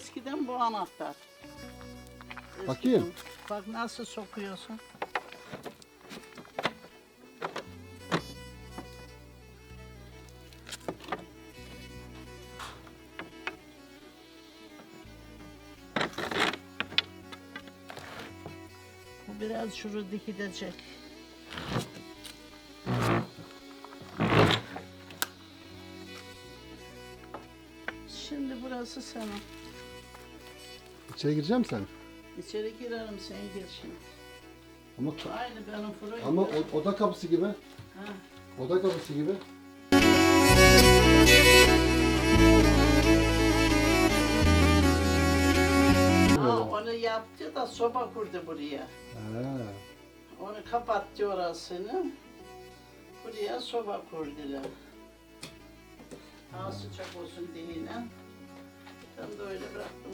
eskiden bu anahtar. Eskiden. Bakayım. Bak nasıl sokuyorsun. Bu biraz şunu dikidecek. Şimdi burası senin. İçeri gireceğim sen. İçeri girerim sen gir şimdi. Ama Aynı benim fırın. ama o- oda kapısı gibi. Ha. Oda kapısı gibi. Ha, onu yaptı da soba kurdu buraya. Ha. Onu kapattı orasını. Buraya soba kurdular. Daha sıcak olsun diye. Ben de öyle bıraktım.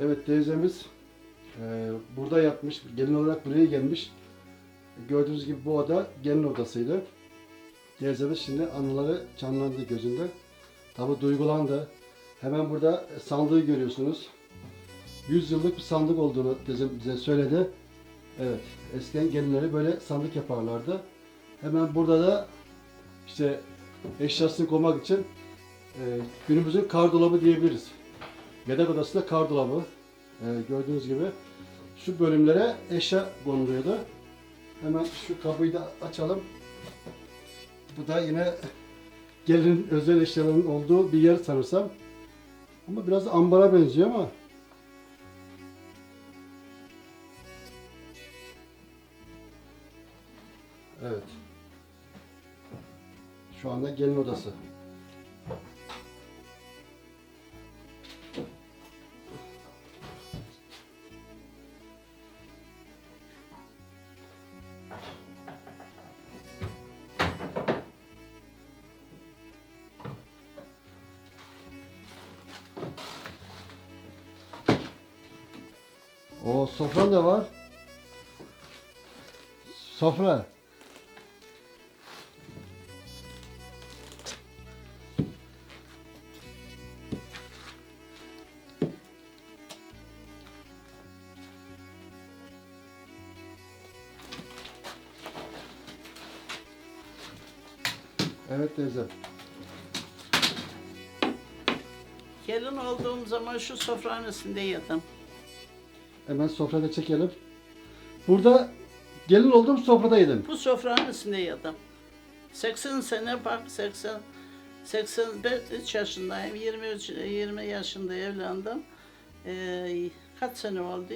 Evet teyzemiz e, burada yatmış. Gelin olarak buraya gelmiş. Gördüğünüz gibi bu oda gelin odasıydı. Teyzemiz şimdi anıları canlandı gözünde. Tabi duygulandı. Hemen burada sandığı görüyorsunuz. 100 yıllık bir sandık olduğunu teyzem bize söyledi. Evet, eskiden gelinleri böyle sandık yaparlardı. Hemen burada da işte eşyasını koymak için e, günümüzün kar dolabı diyebiliriz. Yatak odası da kar dolabı. Ee, gördüğünüz gibi şu bölümlere eşya konuluyordu. Hemen şu kapıyı da açalım. Bu da yine gelin özel eşyaların olduğu bir yer sanırsam. Ama biraz ambara benziyor ama. Evet. Şu anda gelin odası. O sofran da var. Sofra. Evet teyze. Gelin olduğum zaman şu sofranın üstünde yattım. Hemen sofrada çekelim. Burada gelin olduğum sofradaydım. Bu sofranın üstünde yattım. 80 sene bak 80 85 yaşındayım. 23 20 yaşında evlendim. Ee, kaç sene oldu?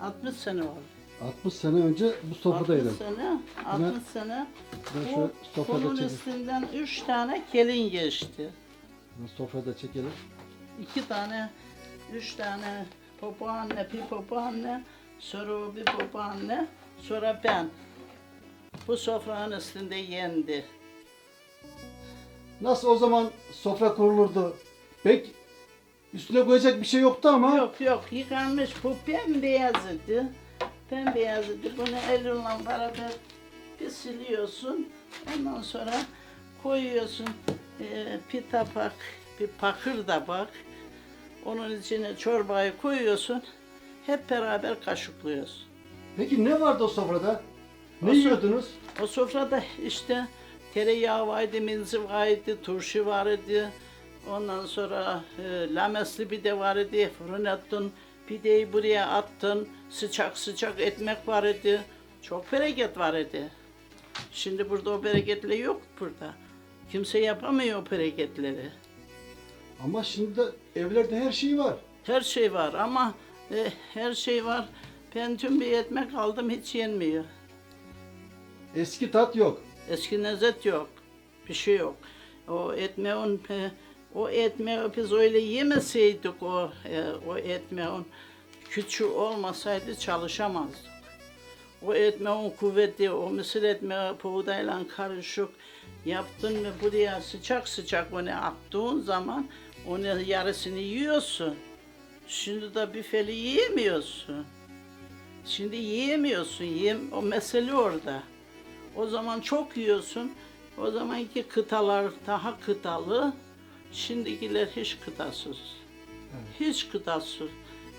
60 sene oldu. 60 sene önce bu sofradaydım. 60 sene, 60 sene. Ben Bu sofrada bunun çekeyim. üstünden 3 tane gelin geçti. Ben Sofrada çekelim. İki tane, üç tane popo anne, bir popo anne, sonra o bir popo anne, sonra ben. Bu sofranın üstünde yendi. Nasıl o zaman sofra kurulurdu? Pek üstüne koyacak bir şey yoktu ama. Yok yok yıkanmış bu bembeyaz idi. Bembeyaz idi. Bunu elinle beraber bir siliyorsun. Ondan sonra koyuyorsun e, bir tabak, bir pakır da bak. Onun içine çorbayı koyuyorsun. Hep beraber kaşıklıyorsun. Peki ne vardı o sofrada? Ne O yiyordunuz? O sofrada işte tereyağı vardı, minzi vardı, turşu vardı. Ondan sonra e, lamesli bir de vardı, fırın attın, pideyi buraya attın, sıcak sıcak ekmek vardı. Çok bereket vardı. Şimdi burada o bereketler yok burada. Kimse yapamıyor o bereketleri. Ama şimdi de evlerde her şey var. Her şey var ama e, her şey var. Ben tüm bir ekmek aldım hiç yenmiyor. Eski tat yok. Eski lezzet yok. Bir şey yok. O etmeğin e, o etmeği biz öyle yemeseydik o e, o etmeğin küçüğü olmasaydı çalışamazdık. O etmeğin kuvveti, o mısır etmeği buğdayla karışık yaptın mı buraya sıcak sıcak onu attığın zaman onu yarısını yiyorsun. Şimdi de büfeli yiyemiyorsun. Şimdi yiyemiyorsun. Yem, o mesele orada. O zaman çok yiyorsun. O zamanki kıtalar daha kıtalı. Şimdikiler hiç kıtasız. Hiç gıdası.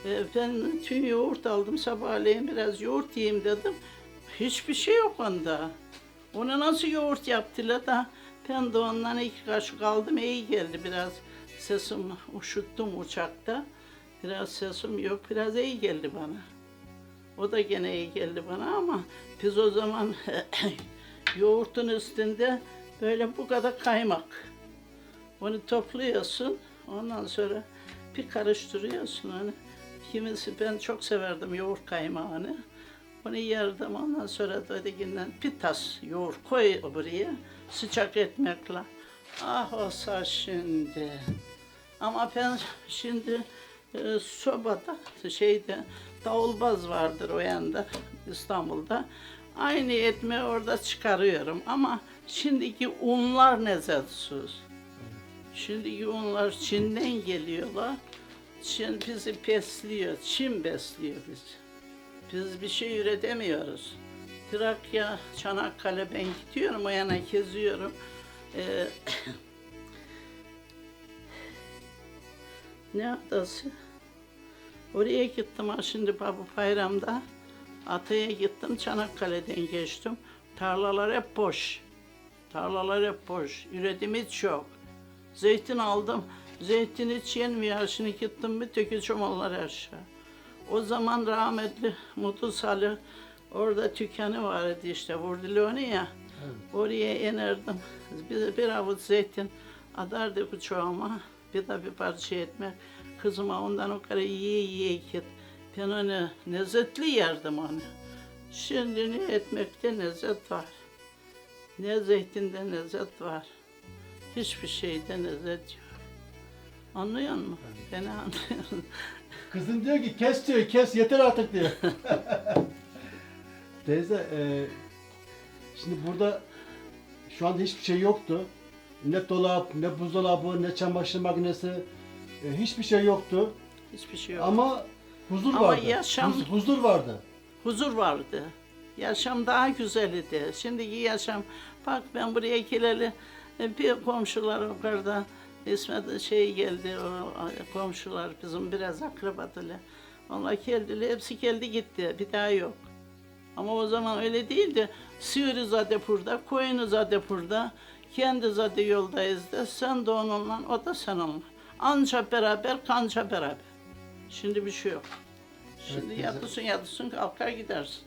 E, ben tüm yoğurt aldım sabahleyin biraz yoğurt yiyeyim dedim. Hiçbir şey yok onda. Onu nasıl yoğurt yaptılar da ben de ondan iki kaşık aldım iyi geldi biraz sesim uşuttum uçakta. Biraz sesim yok biraz iyi geldi bana. O da gene iyi geldi bana ama biz o zaman yoğurtun üstünde böyle bu kadar kaymak. Onu topluyorsun ondan sonra bir karıştırıyorsun onu. Kimisi ben çok severdim yoğurt kaymağını. Onu yerdim ondan sonra da ötekinden bir tas yoğurt koy buraya sıcak ekmekle. Ah olsa şimdi. Ama ben şimdi e, sobada şeyde davulbaz vardır o yanda İstanbul'da. Aynı etmeyi orada çıkarıyorum ama şimdiki unlar lezzetsiz. Şimdiki unlar Çin'den geliyorlar. Çin bizi besliyor, Çin besliyor bizi. Biz bir şey üretemiyoruz. Trakya, Çanakkale ben gidiyorum o yana geziyorum. Ee, ne adası? Oraya gittim ha şimdi bu bayramda. Atay'a gittim Çanakkale'den geçtim. Tarlalar hep boş. Tarlalar hep boş. Üretim hiç yok. Zeytin aldım. Zeytin hiç yenmiyor. Şimdi gittim bir tökü çomallar aşağı. O zaman rahmetli Mutlu Salih orada dükkanı vardı işte vurdu onu ya. Oraya inerdim. Bir, bir avuç zeytin adardı bıçağıma. Bir de bir parça etmek. Kızıma ondan o kadar yiye yiye git. Ben onu lezzetli yerdim onu. Şimdi ne etmekte lezzet var. Ne zeytinde lezzet var. Hiçbir şeyde lezzet yok. Anlıyor musun? Beni anlıyorsun. Kızım diyor ki kes diyor kes yeter artık diyor. Teyze e, şimdi burada şu anda hiçbir şey yoktu. Ne dolap, ne buzdolabı, ne çamaşır makinesi e, hiçbir şey yoktu. Hiçbir şey yok. Ama huzur Ama vardı. yaşam- Huz- huzur vardı. huzur vardı. Yaşam daha güzeldi. Şimdiki yaşam, bak ben buraya geleli e, bir komşular yukarıda İsmet şey geldi, o komşular bizim biraz akrabadılar. Onlar geldiler, hepsi geldi gitti, bir daha yok. Ama o zaman öyle değildi. Sığırı zaten burada, koyunu zaten burada. Kendi zaten yoldayız da sen de onunla, o da sen onunla. Anca beraber, kanca beraber. Şimdi bir şey yok. Şimdi güzel. yatırsın yatırsın kalkar gidersin.